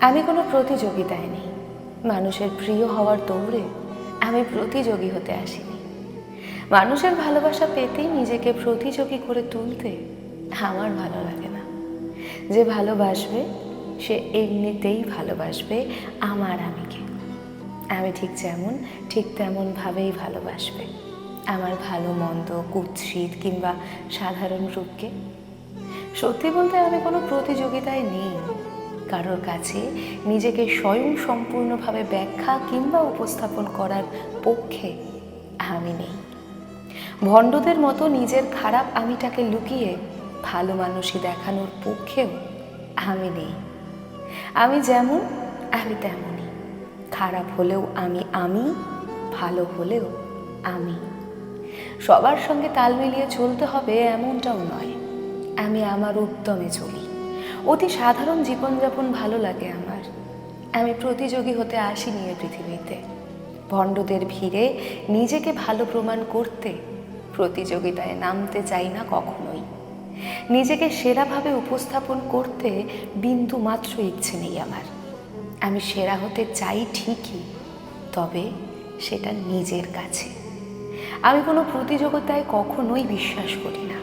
আমি কোনো প্রতিযোগিতায় নেই। মানুষের প্রিয় হওয়ার দৌড়ে আমি প্রতিযোগী হতে আসিনি। মানুষের ভালোবাসা পেতেই নিজেকে প্রতিযোগী করে তুলতে আমার ভালো লাগে না। যে ভালোবাসবে, সে এমনিতেই ভালোবাসবে আমার আমিকে। আমি ঠিক যেমন, ঠিক তেমনভাবেই ভালোবাসবে। আমার ভালো, মন্দ, কুৎসিত কিংবা সাধারণ রূপকে। সত্যি বলতে আমি কোনো প্রতিযোগিতায় নেই। কারোর কাছে নিজেকে স্বয়ং সম্পূর্ণভাবে ব্যাখ্যা কিংবা উপস্থাপন করার পক্ষে আমি নেই। ভণ্ডদের মতো নিজের খারাপ আমিটাকে লুকিয়ে ভালো মানুষই দেখানোর পক্ষেও আমি নেই। আমি যেমন, আমি তেমনই। খারাপ হলেও আমি আমি, ভালো হলেও আমি। সবার সঙ্গে তাল মিলিয়ে চলতে হবে এমনটাও নয়। আমি আমার উদ্যমে চলি। অতি সাধারণ জীবনযাপন ভালো লাগে আমার। আমি প্রতিযোগী হতে আসিনি এ পৃথিবীতে। ভণ্ডদের ভিড়ে নিজেকে ভালো প্রমাণ করতে প্রতিযোগিতায় নামতে চাই না কখনোই। নিজেকে সেরাভাবে উপস্থাপন করতে বিন্দু মাত্র ইচ্ছে নেই আমার। আমি সেরা হতে চাই ঠিকই, তবে সেটা নিজের কাছে। আমি কোনো প্রতিযোগিতায় কখনোই বিশ্বাস করি না।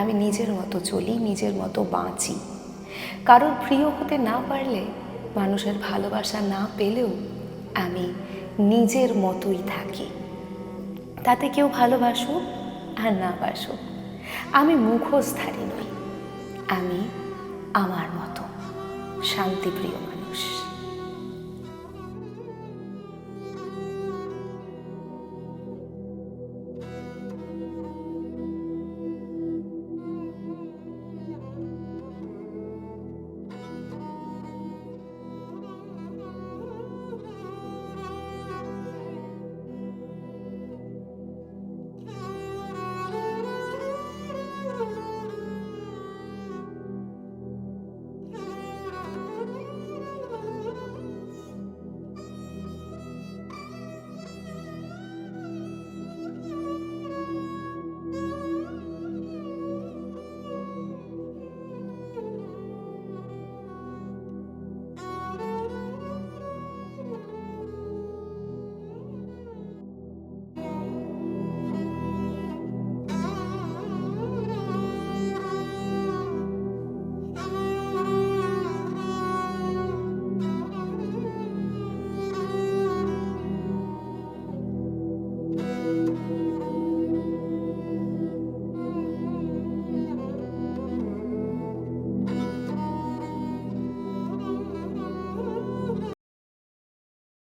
আমি নিজের মতো চলি, নিজের মতো বাঁচি। কারোর প্রিয় হতে না পারলে মানুষের ভালোবাসা না পেলেও আমি নিজের মতোই থাকি। তাতে কেউ ভালোবাসুক আর না বাসুক। আমি মুখোশধারী নই, আমি আমার মতো শান্তিপ্রিয় মানুষ।